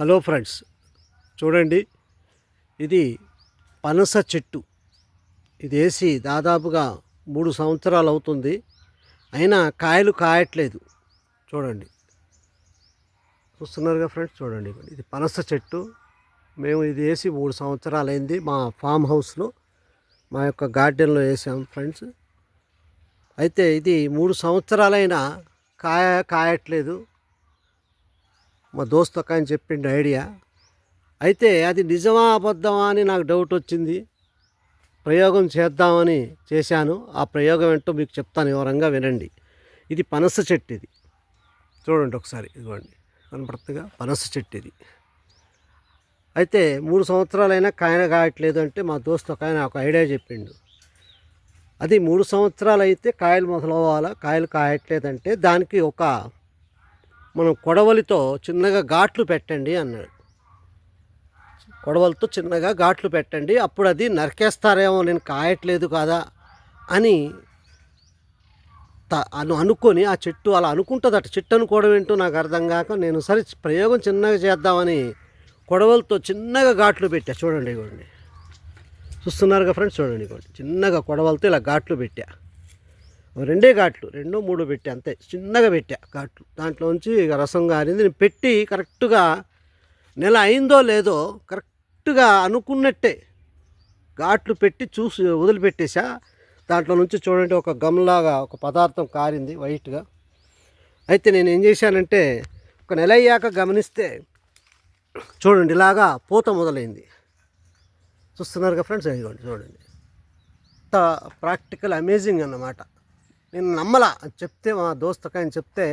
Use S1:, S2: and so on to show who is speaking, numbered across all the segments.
S1: Hello friends చూడండి. ఇది పనస చెట్టు. ఇది వేసి దాదాపుగా మూడు సంవత్సరాలు అవుతుంది. అయినా కాయలు కాయట్లేదు. చూడండి. చూస్తున్నారుగా ఫ్రెండ్స్? చూడండి. ఇది పనస చెట్టు. మేము ఇది వేసి మూడు సంవత్సరాలు అయింది మా ఫామ్ హౌస్లో. మా యొక్క గార్డెన్లో వేసాం ఫ్రెండ్స్. అయితే ఇది మూడు సంవత్సరాలైనా కాయ కాయట్లేదు. మా దోస్త్ ఒక ఆయన చెప్పిండు ఐడియా. అయితే అది నిజమా అబద్ధమా అని నాకు డౌట్ వచ్చింది. ప్రయోగం చేద్దామని చేశాను. ఆ ప్రయోగం ఏంటో మీకు చెప్తాను వివరంగా వినండి. ఇది పనస చెట్టు ఇది చూడండి ఒకసారి ఇదిగోండి. కనపడుతుందిగా? పనస చెట్టు ఇది అయితే మూడు సంవత్సరాలైనా కాయన కాయట్లేదు అంటే మా దోస్త్ ఒక ఆయన ఒక ఐడియా చెప్పిండు. అది మూడు సంవత్సరాలు అయితే కాయలు మొదలవ్వాలా? కాయలు కాయట్లేదంటే దానికి ఒక మనం కొడవలితో చిన్నగా ఘాట్లు పెట్టండి అన్నాడు. కొడవలతో చిన్నగా ఘాట్లు పెట్టండి అప్పుడు అది నరికేస్తారేమో నేను కాయట్లేదు కదా అని అను అనుకొని ఆ చెట్టు అలా అనుకుంటుందట. చెట్టు అనుకోవడం ఏంటో నాకు అర్థం కాక నేను సరే ప్రయోగం చిన్నగా చేద్దామని కొడవలతో చిన్నగా ఘాట్లు పెట్టా. చూడండి ఇవ్వండి చూస్తున్నారుగా ఫ్రెండ్స్? చూడండి ఇవ్వండి చిన్నగా కొడవలతో ఇలా ఘాట్లు పెట్టా. రెండే ఘాట్లు రెండో మూడో పెట్టా అంతే. చిన్నగా పెట్టా ఘాట్లు. దాంట్లోంచి ఇక రసం గారింది నేను పెట్టి కరెక్ట్గా నెల అయిందో లేదో కరెక్ట్గా అనుకున్నట్టే ఘాట్లు పెట్టి చూసి వదిలిపెట్టేసా. దాంట్లో నుంచి చూడండి ఒక గమ్లాగా ఒక పదార్థం కారింది వైట్గా. అయితే నేను ఏం చేశానంటే ఒక నెల అయ్యాక గమనిస్తే చూడండి ఇలాగా పూత మొదలైంది. చూస్తున్నారుగా ఫ్రెండ్స్? ఇదిగోండి చూడండి. అంత ప్రాక్టికల్ అమేజింగ్ అన్నమాట. నేను నమ్మలా. అని చెప్తే మా దోస్తకు ఆయన చెప్తే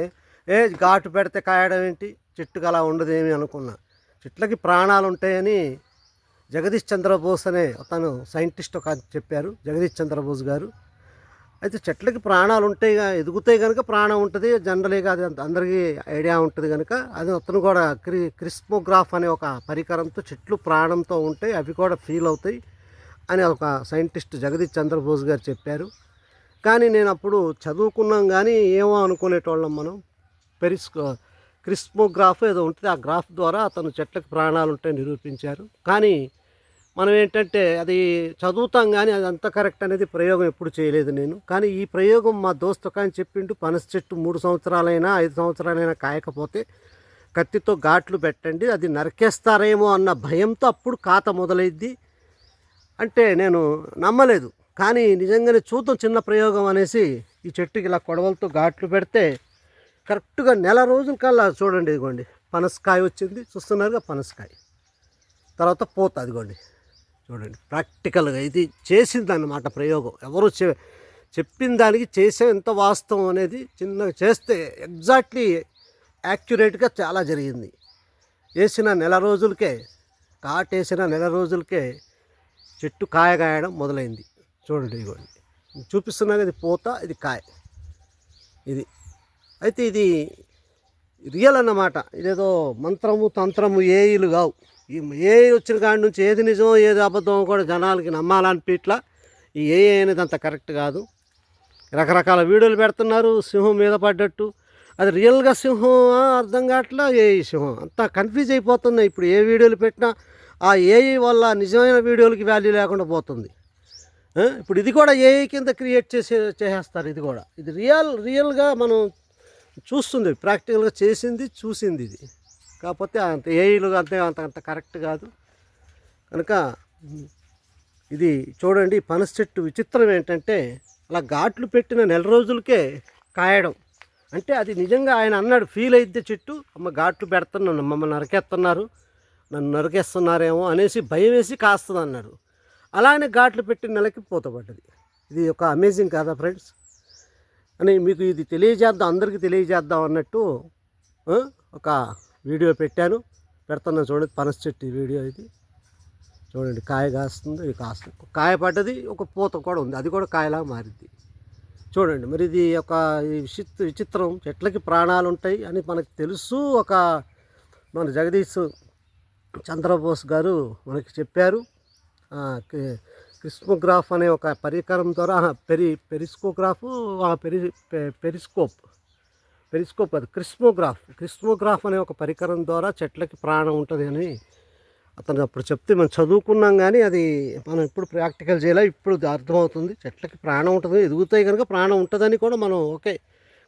S1: ఏ ఘాటు పెడితే కాయడం ఏంటి? చెట్టుకు అలా ఉండదేమి అనుకున్నా. చెట్లకి ప్రాణాలు ఉంటాయని జగదీష్ చంద్రబోస్ అనే అతను సైంటిస్ట్ ఒక చెప్పారు జగదీష్ చంద్రబోస్ గారు. అయితే చెట్లకి ప్రాణాలు ఉంటాయి ఎదుగుతాయి కనుక ప్రాణం ఉంటుంది జనరల్గా అది అందరికీ ఐడియా ఉంటుంది కనుక అది అతను కూడా క్రి క్రిస్మోగ్రాఫ్ అనే ఒక పరికరంతో చెట్లు ప్రాణంతో ఉంటాయి అవి కూడా ఫీల్ అవుతాయి అని ఒక సైంటిస్ట్ జగదీష్ చంద్రబోస్ గారు చెప్పారు. కానీ నేను అప్పుడు చదువుకున్నాం కానీ ఏమో అనుకునేటోళ్ళం మనం. పెరిస్కో క్రిస్మోగ్రాఫ్ ఏదో ఉంటుంది. ఆ గ్రాఫ్ ద్వారా అతను చెట్లకు ప్రాణాలు ఉంటాయి నిరూపించారు. కానీ మనం ఏంటంటే అది చదువుతాం కానీ అది అంత కరెక్ట్ అనేది ప్రయోగం ఎప్పుడు చేయలేదు నేను. కానీ ఈ ప్రయోగం మా దోస్తు కానీ చెప్పిండు పనస చెట్టు మూడు సంవత్సరాలైనా ఐదు సంవత్సరాలైనా కాయకపోతే కత్తితో ఘాట్లు పెట్టండి అది నరికేస్తారేమో అన్న భయంతో అప్పుడు కాత మొదలైద్ది. అంటే నేను నమ్మలేదు. కానీ నిజంగానే చూద్దాం చిన్న ప్రయోగం అనేసి ఈ చెట్టుకి ఇలా కొడవలతో ఘాట్లు పెడితే కరెక్ట్గా నెల రోజుల కల్లా చూడండి ఇదిగోండి. పనసకాయ వచ్చింది. చూస్తున్నారుగా పనసకాయ. తర్వాత పోత అదిగోండి. చూడండి. ప్రాక్టికల్గా ఇది చేసిందన్నమాట ప్రయోగం. ఎవరు చె చెప్పిన దానికి చేసే ఎంత వాస్తవం అనేది చిన్నగా చేస్తే ఎగ్జాక్ట్లీ యాక్యురేట్గా చాలా జరిగింది. వేసిన నెల రోజులకే కాటేసిన నెల రోజులకే చెట్టు కాయ కాయడం మొదలైంది. చూడండి ఇదిగోండి. చూపిస్తున్నా ఇది పూత ఇది కాయ. ఇది. అయితే ఇది రియల్ అన్నమాట. ఇదేదో మంత్రము తంత్రము ఏఈలు కావు. ఈ ఏఐ వచ్చిన కాడి నుంచి ఏది నిజమో ఏది అబద్ధమో కూడా జనాలకి నమ్మాలనిపిట్లా ఈ ఏఐ అనేది అంత కరెక్ట్ కాదు. రకరకాల వీడియోలు పెడుతున్నారు సింహం మీద పడ్డట్టు. అది రియల్గా సింహం అర్థం కావట్లా? ఏఐ సింహం. అంతా కన్ఫ్యూజ్ అయిపోతుంది ఇప్పుడు ఏ వీడియోలు పెట్టినా ఆ ఏఐ వల్ల నిజమైన వీడియోలకి వాల్యూ లేకుండా పోతుంది. ఇప్పుడు ఇది కూడా ఏఐ కింద క్రియేట్ చేసే చేసేస్తారు ఇది కూడా. ఇది రియల్ రియల్గా మనం చూస్తుంది ప్రాక్టికల్గా చేసింది చూసింది ఇది. కాకపోతే అంత ఏఐలు అంతే అంత అంత కరెక్ట్ కాదు. కనుక ఇది చూడండి పనస చెట్టు విచిత్రం ఏంటంటే అలా ఘాట్లు పెట్టిన నెల రోజులకే కాయడం. అంటే అది నిజంగా ఆయన అన్నాడు ఫీల్ అయితే చెట్టు అమ్మ ఘాట్లు పెడుతున్నాను మమ్మల్ని నరికేస్తున్నారు నన్ను నరికేస్తున్నారేమో అనేసి భయం వేసి కాస్తుంది అన్నాడు అలానే ఘాట్లు పెట్టి నెలకి పూతపడ్డది ఇది ఒక అమేజింగ్ కాదా ఫ్రెండ్స్? అని మీకు ఇది తెలియజేద్దాం అందరికీ తెలియజేద్దాం అన్నట్టు ఒక వీడియో పెట్టాను. పెడుతున్నాను చూడండి పనస చెట్టు వీడియో ఇది. చూడండి కాయ కాస్తుంది ఇది కాస్తుంది. కాయ పడ్డది ఒక పూత కూడా ఉంది. అది కూడా కాయలాగా మారింది. చూడండి మరి ఇది ఒక ఈ విచిత్ర విచిత్రం. చెట్లకి ప్రాణాలు ఉంటాయి అని మనకు తెలుసు. ఒక మన జగదీష్ చంద్రబోస్ గారు మనకి చెప్పారు. క్రిస్మోగ్రాఫ్ అనే ఒక పరికరం ద్వారా పెరి పెరిస్కోగ్రాఫ్ ఆ, పెరి పె- పెరిస్కోప్ పెరిస్కోప్ అది క్రిస్మోగ్రాఫ్ క్రిస్మోగ్రాఫ్ అనే ఒక పరికరం ద్వారా చెట్లకి ప్రాణం ఉంటుంది అని అతను అప్పుడు చెప్తే మనం చదువుకున్నాం కానీ అది మనం ఇప్పుడు ప్రాక్టికల్ చేయలే? ఇప్పుడు అర్థమవుతుంది. చెట్లకి ప్రాణం ఉంటుంది ఎదుగుతాయి కనుక ప్రాణం ఉంటుందని కూడా మనం ఓకే.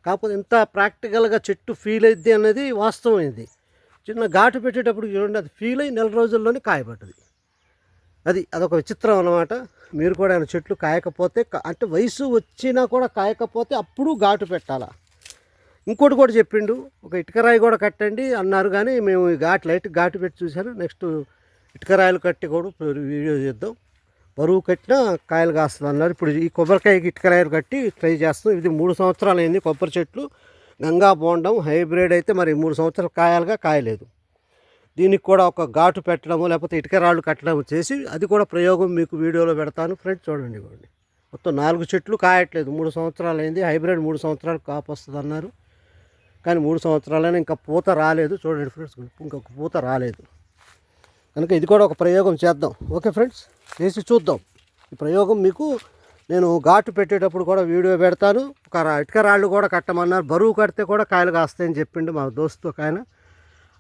S1: కాకపోతే ఎంత ప్రాక్టికల్గా చెట్టు ఫీల్ అయింది అనేది వాస్తవమైంది. చిన్న ఘాటు పెట్టేటప్పుడు చూడండి అది ఫీల్ అయ్యి నెల రోజుల్లోనే కాయపడ్డది అది అదొక విచిత్రం అన్నమాట. మీరు కూడా ఆయన చెట్లు కాయకపోతే అంటే వయసు వచ్చినా కూడా కాయకపోతే అప్పుడు ఘాటు పెట్టాలా? ఇంకోటి కూడా చెప్పిండు ఒక ఇటుకరాయి కూడా కట్టండి అన్నారు కానీ మేము ఈ ఘాటు లైట్ ఘాటు పెట్టి చూశాను. నెక్స్ట్ ఇటుకరాయలు కట్టి కూడా వీడియో చేద్దాం. బరువు కట్టినా కాయలు కాస్తుంది అన్నారు. ఇప్పుడు ఈ కొబ్బరికాయకి ఇటుకరాయలు కట్టి ట్రై చేస్తాం. ఇది మూడు సంవత్సరాలు అయింది కొబ్బరి చెట్లు. గంగా బోండం హైబ్రిడ్ అయితే మరి మూడు సంవత్సరాలు కాయాలుగా కాయలేదు. దీనికి కూడా ఒక ఘాటు పెట్టడము లేకపోతే ఇటుక రాళ్ళు కట్టడం చేసి అది కూడా ప్రయోగం మీకు వీడియోలో పెడతాను. ఫ్రెండ్స్ చూడండి ఇవ్వండి. మొత్తం నాలుగు చెట్లు కాయట్లేదు. మూడు సంవత్సరాలు అయింది. హైబ్రిడ్ మూడు సంవత్సరాలు కాపు వస్తుంది అన్నారు. కానీ మూడు సంవత్సరాలైనా ఇంకా పూత రాలేదు. చూడండి ఫ్రెండ్స్ ఇంకొక పూత రాలేదు. కనుక ఇది కూడా ఒక ప్రయోగం చేద్దాం. ఓకే ఫ్రెండ్స్ చేసి చూద్దాం. ఈ ప్రయోగం మీకు నేను ఘాటు పెట్టేటప్పుడు కూడా వీడియో పెడతాను. ఒక ఇటుక రాళ్ళు కూడా కట్టమన్నారు. బరువు కడితే కూడా కాయలు కాస్తాయని చెప్పిండు మా దోస్తు ఒక ఆయన.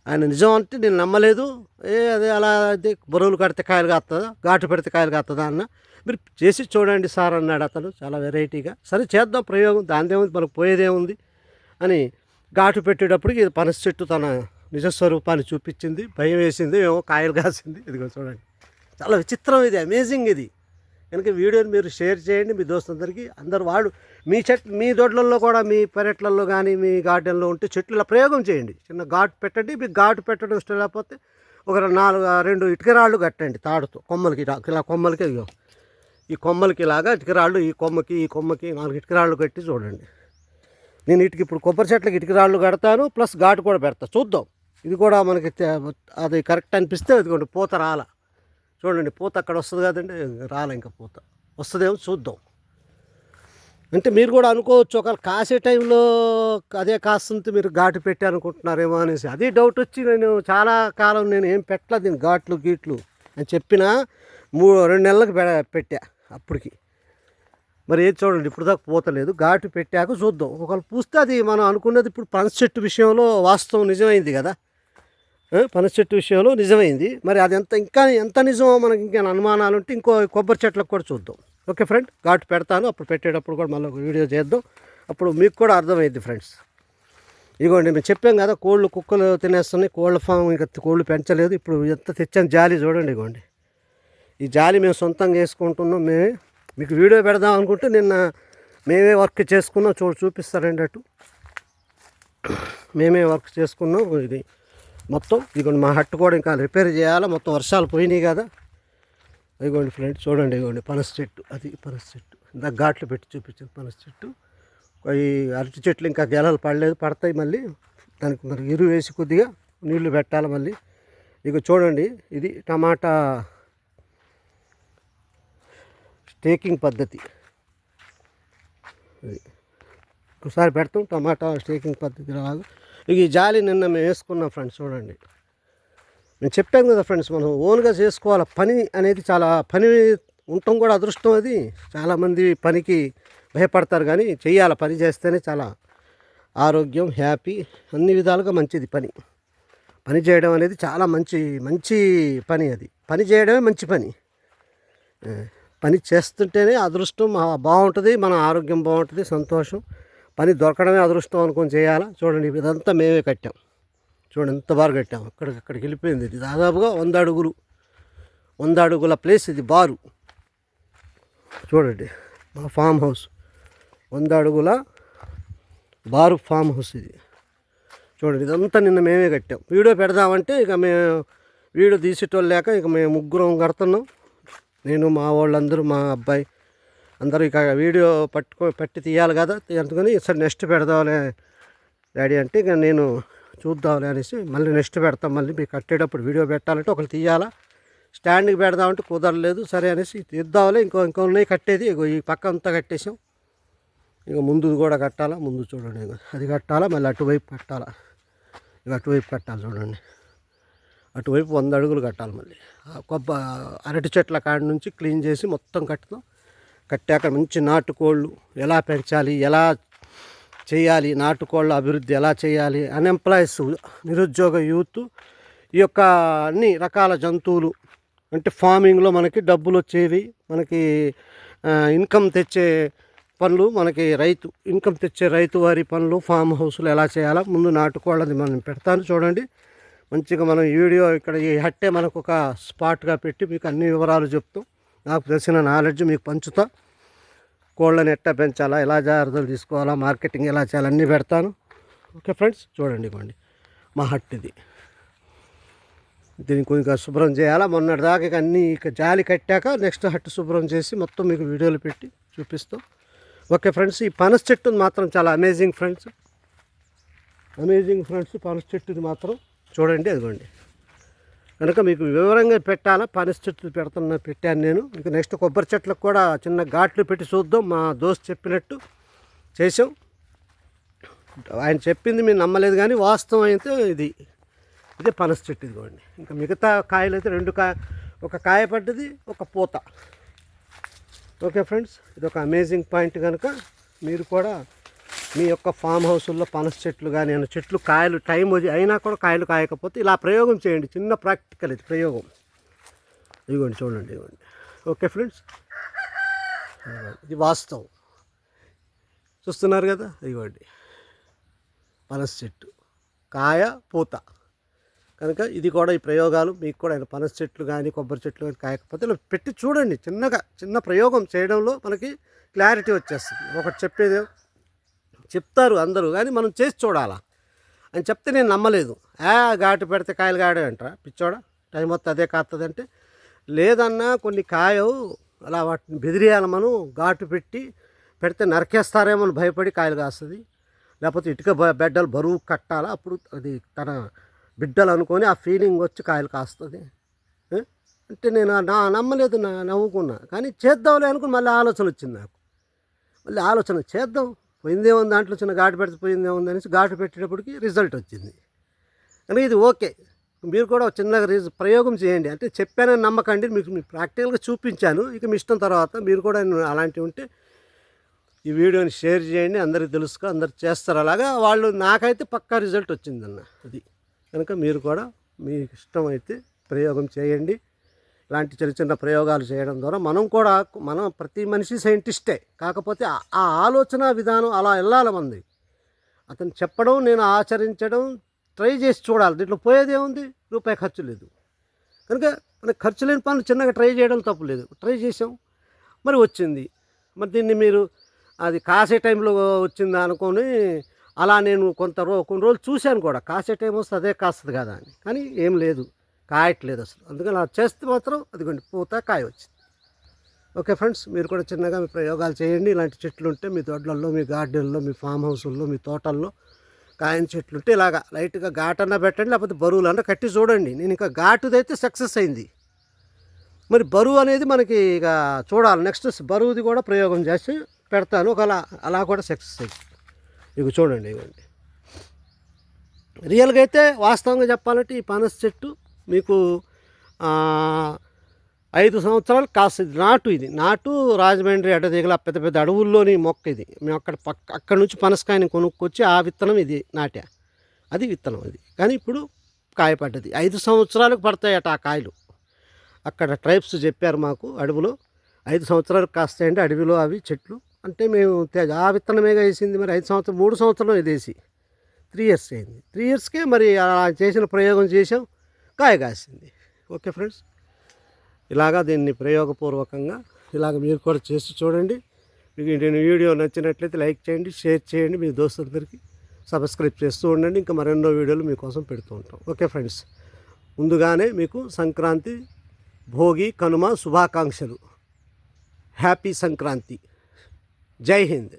S1: ఆయన నిజం అంటే నేను నమ్మలేదు. ఏ అదే అలా అయితే బరువులు కడితే కాయలు కాస్తుందా ఘాటు పెడితే కాయలు కాస్తుందా అన్న. మీరు చేసి చూడండి సార్ అన్నాడు అతను చాలా వెరైటీగా. సరే చేద్దాం ప్రయోగం దానిదేముంది మనకు పోయేదేముంది అని ఘాటు పెట్టేటప్పటికి ఇది పనస చెట్టు తన నిజస్వరూపాన్ని చూపించింది భయం వేసింది ఏమో కాయలు కాసింది. ఇదిగో చూడండి. చాలా విచిత్రం ఇది అమేజింగ్ ఇది. కనుక వీడియోని మీరు షేర్ చేయండి. మీ దోస్తులందరికీ అందరు వాడు మీ చెట్లు మీ దొడ్లలో కూడా మీ పెరట్లలో కానీ మీ గార్డెన్లో ఉంటే చెట్లు ఇలా ప్రయోగం చేయండి. చిన్న ఘాటు పెట్టండి. మీకు ఘాటు పెట్టడం ఇష్టం లేకపోతే ఒక నాలుగు రెండు ఇటుకరాళ్ళు కట్టండి తాడుతో కొమ్మలకి ఇలా కొమ్మలకి ఈ కొమ్మలకి ఇలాగా ఇటుకరాళ్ళు ఈ కొమ్మకి ఈ కొమ్మకి నాలుగు ఇటుకరాళ్ళు కట్టి చూడండి. నేను ఇటుకి ఇప్పుడు కొబ్బరి చెట్లకి ఇటుకరాళ్ళు కడతాను ప్లస్ ఘాటు కూడా పెడతా. చూద్దాం. ఇది కూడా మనకి అది కరెక్ట్ అనిపిస్తే ఇదిగోండి పూత రాల. చూడండి పూత అక్కడ వస్తుంది కదండి. రాలే ఇంకా పూత. వస్తుందేమో చూద్దాం. అంటే మీరు కూడా అనుకోవచ్చు ఒకవేళ కాసే టైంలో అదే కాస్తుంది మీరు ఘాటు పెట్టారనుకుంటున్నారేమో అనేసి. అది డౌట్ వచ్చి నేను చాలా కాలం నేను ఏం పెట్టలేదు దీని ఘాట్లు గీట్లు అని చెప్పిన మూడు రెండు నెలలకు పెట్టా అప్పటికి. మరి ఏది చూడండి ఇప్పుడు దాకా పోతలేదు ఘాటు పెట్టాక చూద్దాం. ఒకవేళ పూస్తే అది మనం అనుకున్నది ఇప్పుడు పనస చెట్టు విషయంలో వాస్తవం నిజమైంది కదా. పనస చెట్టు విషయంలో నిజమైంది. మరి అది ఎంత ఇంకా ఎంత నిజమో మనకి ఇంకా అనుమానాలు ఉంటే ఇంకో కొబ్బరి చెట్లకు కూడా చూద్దాం. ఓకే ఫ్రెండ్ ఘాటు పెడతాను. అప్పుడు పెట్టేటప్పుడు కూడా మళ్ళీ వీడియో చేద్దాం. అప్పుడు మీకు కూడా అర్థమైంది ఫ్రెండ్స్. ఇదిగోండి మేము చెప్పాం కదా కోళ్ళు కుక్కలు తినేస్తున్నాయి కోళ్ళ ఫామ్ ఇంకా కోళ్ళు పెంచలేదు. ఇప్పుడు ఎంత తెచ్చాను జాలి చూడండి ఇగోండి. ఈ జాలి మేము సొంతంగా వేసుకుంటున్నాం. మేమే మీకు వీడియో పెడదాం అనుకుంటే నిన్న మేమే వర్క్ చేసుకున్నాం. చూడు చూపిస్తారండి అటు మేమే వర్క్ చేసుకున్నాం. ఇది మొత్తం ఇదిగోండి మా హట్టు కూడా ఇంకా రిపేర్ చేయాలి? మొత్తం వర్షాలు పోయినాయి కదా. ఇదిగోండి ఫ్రెండ్స్ చూడండి ఇదిగోండి పనస చెట్టు. అది పనస చెట్టు. ఇందాక ఘాట్లు పెట్టి చూపించాను పనస చెట్టు. ఈ అరటి చెట్లు ఇంకా గెలలు పడలేదు పడతాయి మళ్ళీ. దానికి మరి ఎరువు వేసి కొద్దిగా నీళ్ళు పెట్టాలి మళ్ళీ. ఇక చూడండి ఇది టమాటా స్టేకింగ్ పద్ధతి. ఒకసారి పెడతాం టమాటా స్టేకింగ్ పద్ధతి రాదు. ఈ జాలి నిన్న మేము వేసుకున్నాం ఫ్రెండ్స్ చూడండి. నేను చెప్పాను కదా ఫ్రెండ్స్ మనం ఓన్గా చేసుకోవాలి? పని అనేది చాలా పని ఉండటం కూడా అదృష్టం అది. చాలామంది పనికి భయపడతారు కానీ చేయాలి పని చేస్తేనే చాలా ఆరోగ్యం హ్యాపీ అన్ని విధాలుగా మంచిది పని. పని చేయడం అనేది చాలా మంచి మంచి పని అది. పని చేయడమే మంచి పని. పని చేస్తుంటేనే అదృష్టం బాగుంటుంది మన ఆరోగ్యం బాగుంటుంది సంతోషం. పని దొరకడమే అదృష్టం అనుకొని చేయాలా? చూడండి ఇదంతా మేమే కట్టాం. చూడండి ఎంత బారు కట్టాం. అక్కడికి అక్కడికి వెళ్ళిపోయింది ఇది. దాదాపుగా వంద అడుగులు. వంద అడుగుల ప్లేస్ ఇది బారు. చూడండి మా ఫామ్ హౌస్. వంద అడుగుల బారు ఫామ్ హౌస్ ఇది. చూడండి ఇదంతా నిన్న మేమే కట్టాం. వీడియో పెడదామంటే ఇక మేము వీడియో తీసేటోళ్ళు లేక ఇక మేము ముగ్గురం కడుతున్నాం. నేను మా వాళ్ళందరూ మా అబ్బాయి అందరూ ఇక వీడియో పట్టుకో పట్టి తీయాలి కదా అందుకని సరే నెక్స్ట్ పెడదాంలే డాడీ అంటే ఇక నేను చూద్దాంలే అనేసి మళ్ళీ నెక్స్ట్ పెడతాం మళ్ళీ మీకు కట్టేటప్పుడు వీడియో పెట్టాలంటే ఒకరు తీయాలా స్టాండ్కి పెడదామంటే కుదరలేదు సరే అనేసి తీద్దాంలే ఇంకో ఇంకో ఉన్నాయి కట్టేది ఇగో ఈ పక్క అంతా కట్టేసాం. ఇక ముందు కూడా కట్టాలా ముందు చూడండి అది కట్టాలా మళ్ళీ అటువైపు కట్టాలా ఇక అటువైపు కట్టాలి చూడండి అటువైపు వంద అడుగులు కట్టాలి మళ్ళీ. కొబ్బ అరటి చెట్ల కాడి నుంచి క్లీన్ చేసి మొత్తం కట్టుతాం. కట్టాక మంచి నాటుకోళ్ళు ఎలా పెంచాలి ఎలా చేయాలి నాటుకోళ్ళ అభివృద్ధి ఎలా చేయాలి అన్ఎంప్లాయీస్ నిరుద్యోగ యూత్ ఈ యొక్క అన్ని రకాల జంతువులు అంటే ఫార్మింగ్లో మనకి డబ్బులు వచ్చేవి మనకి ఇన్కమ్ తెచ్చే పనులు మనకి రైతు ఇన్కమ్ తెచ్చే రైతు వారి పనులు ఫామ్ హౌస్లు ఎలా చేయాలో ముందు నాటుకోళ్ళది మనం పెడతాను చూడండి. మంచిగా మనం ఈ వీడియో ఇక్కడ ఈ హట్టే మనకు ఒక స్పాట్గా పెట్టి మీకు అన్ని వివరాలు చెప్తాం. నాకు తెలిసిన నాలెడ్జ్ మీకు పంచుతా. కోళ్ళని ఎట్టా పెంచాలా ఎలా జాగ్రత్తలు తీసుకోవాలా మార్కెటింగ్ ఎలా చేయాలి అన్నీ పెడతాను. ఓకే ఫ్రెండ్స్ చూడండి ఇవ్వండి మా హట్ ఇది. దీన్ని కొంచెం శుభ్రం చేయాలా? మొన్నటి దాకా ఇక అన్నీ ఇక జాలి కట్టాక నెక్స్ట్ హట్ శుభ్రం చేసి మొత్తం మీకు వీడియోలు పెట్టి చూపిస్తాం. ఓకే ఫ్రెండ్స్ ఈ పనస చెట్టు మాత్రం చాలా అమేజింగ్ ఫ్రెండ్స్ అమేజింగ్ ఫ్రెండ్స్ పనస చెట్టుది మాత్రం. చూడండి అదిగోండి. కనుక మీకు వివరంగా పెట్టాలా? పనస చెట్లు పెడుతున్నా పెట్టాను నేను. ఇంకా నెక్స్ట్ కొబ్బరి చెట్లకు కూడా చిన్న ఘాట్లు పెట్టి చూద్దాం. మా దోస్త్ చెప్పినట్టు చేసాం ఆయన చెప్పింది మేము నమ్మలేదు కానీ వాస్తవం అయితే ఇది. ఇదే పనస చెట్టు ఇదిగోండి. ఇంకా మిగతా కాయలు అయితే రెండు కాయ ఒక కాయ పడ్డది ఒక పూత. ఓకే ఫ్రెండ్స్ ఇది ఒక అమేజింగ్ పాయింట్ కనుక మీరు కూడా మీ యొక్క ఫామ్ హౌస్లో పనస చెట్లు కానీ చెట్లు కాయలు టైం వచ్చి అయినా కూడా కాయలు కాయకపోతే ఇలా ప్రయోగం చేయండి. చిన్న ప్రాక్టికల్ ఇది ప్రయోగం. ఇదిగోండి చూడండి ఇదిగోండి. Okay friends? ఇది వాస్తవం. చూస్తున్నారు కదా? ఇదిగోండి. పనస చెట్టు. కాయ పూత. కనుక ఇది కూడా ఈ ప్రయోగాలు. మీకు కూడా ఆయన పనస చెట్లు కానీ కొబ్బరి చెట్లు కానీ కాయకపోతే ఇలా పెట్టి చూడండి. చిన్నగా చిన్న ప్రయోగం చేయడంలో మనకి క్లారిటీ వచ్చేస్తుంది. ఒకటి చెప్పేది చెప్తారు అందరూ కానీ మనం చేసి చూడాలా? అని చెప్తే నేను నమ్మలేదు. ఆ ఘాటు పెడితే కాయలు కాడే అంటారా? పిచ్చోడా? టైం వస్తే అదే కాస్తుందంటే లేదన్నా కొన్ని కాయవు అలా వాటిని బెదిరియాలి మనం ఘాటు పెట్టి పెడితే నరికేస్తారేమో అని భయపడి కాయలు కాస్తుంది. లేకపోతే ఇటుక బిడ్డలు బెడ్డలు బరువు కట్టాలా? అప్పుడు అది తన బిడ్డలు అనుకొని ఆ ఫీలింగ్ వచ్చి కాయలు కాస్తుంది. అంటే నేను నా నమ్మలేదు నా నవ్వుకున్నా. కానీ చేద్దాంలే అనుకుని మళ్ళీ ఆలోచన వచ్చింది నాకు. మళ్ళీ ఆలోచన చేద్దాం. పోయిందేముంది దాంట్లో చిన్న ఘాటు పెడితే పోయిందేముంది అనేసి ఘాటు పెట్టేటప్పటికి రిజల్ట్ వచ్చింది. కానీ ఇది ఓకే. మీరు కూడా చిన్నగా రీజ ప్రయోగం చేయండి. అంటే చెప్పానని నమ్మకండి. మీకు మీకు ప్రాక్టికల్గా చూపించాను. ఇక మీ ఇష్టం తర్వాత మీరు కూడా అలాంటివి ఉంటే ఈ వీడియోని షేర్ చేయండి. అందరికీ తెలుసుకో అందరు చేస్తారు అలాగా. వాళ్ళు నాకైతే పక్కా రిజల్ట్ వచ్చిందన్న. అది. కనుక మీరు కూడా మీ ఇష్టం అయితే ప్రయోగం చేయండి. ఇలాంటి చిన్న చిన్న ప్రయోగాలు చేయడం ద్వారా మనం కూడా మనం ప్రతి మనిషి సైంటిస్టే. కాకపోతే ఆ- ఆలోచన విధానం అలా వెళ్ళాలి మంది. అతను చెప్పడం నేను ఆచరించడం ట్రై చేసి చూడాలి. దీంట్లో పోయేదే ఉంది రూపాయి ఖర్చు లేదు. కనుక మనకి ఖర్చు లేని పనులు చిన్నగా ట్రై చేయడం తప్పు లేదు. ట్రై చేసాం మరి వచ్చింది. మరి దీన్ని మీరు అది కాసే టైంలో వచ్చిందా అనుకొని అలా నేను కొంత రో కొన్ని రోజులు చూశాను కూడా. కాసే టైం వస్తే అదే కాస్తుంది కదా అని. కానీ ఏం లేదు. కాయట్లేదు అసలు. అందుకని అలా చేస్తే మాత్రం అదిగోండి పూత కాయ వచ్చింది. ఓకే ఫ్రెండ్స్ మీరు కూడా చిన్నగా మీ ప్రయోగాలు చేయండి. ఇలాంటి చెట్లు ఉంటే మీ దొడ్లల్లో మీ గార్డెన్లో మీ ఫామ్ హౌస్ల్లో మీ తోటల్లో కాయని చెట్లు ఉంటే ఇలాగా లైట్గా ఘాటన్నా పెట్టండి లేకపోతే బరువులన్నా కట్టి చూడండి. నేను ఇంకా ఘాటుదైతే సక్సెస్ అయింది. మరి బరువు అనేది మనకి ఇక చూడాలి. నెక్స్ట్ బరువుది కూడా ప్రయోగం చేసి పెడతాను. ఒక అలా అలా కూడా సక్సెస్ అయింది. ఇక చూడండి ఇవ్వండి రియల్గా అయితే వాస్తవంగా చెప్పాలంటే ఈ పనస చెట్టు మీకు ఐదు సంవత్సరాలు కాస్తుంది నాటు ఇది. నాటు రాజమండ్రి అడ్డ దిగల పెద్ద పెద్ద అడవుల్లోని మొక్క ఇది. మేము అక్కడ పక్క అక్కడ నుంచి పనసకాయని కొనుక్కొచ్చి ఆ విత్తనం ఇది నాటా. అది విత్తనం అది. కానీ ఇప్పుడు కాయ పడ్డది ఐదు సంవత్సరాలకు పడతాయట ఆ కాయలు. అక్కడ ట్రైబ్స్ చెప్పారు మాకు అడవిలో. ఐదు సంవత్సరాలకు కాస్తాయండి అడవిలో అవి చెట్లు. అంటే మేము ఆ విత్తనమేగా వేసింది మరి ఐదు సంవత్సరం మూడు సంవత్సరాలు ఇది వేసి త్రీ ఇయర్స్ అయింది. త్రీ ఇయర్స్కే మరి చేసిన ప్రయోగం చేసాం కాయ కాసింది ఓకే ఫ్రెండ్స్? ఇలాగా దీన్ని ప్రయోగపూర్వకంగా ఇలాగ మీరు కూడా చేసి చూడండి. మీకు నేను వీడియో నచ్చినట్లయితే లైక్ చేయండి షేర్ చేయండి. మీ దోస్తులందరికీ సబ్స్క్రైబ్ చేస్తూ ఉండండి. ఇంకా మరెన్నో వీడియోలు మీకోసం పెడుతూ ఉంటాం. Okay friends? ముందుగానే మీకు సంక్రాంతి భోగి కనుమ శుభాకాంక్షలు. హ్యాపీ సంక్రాంతి. జై హింద్.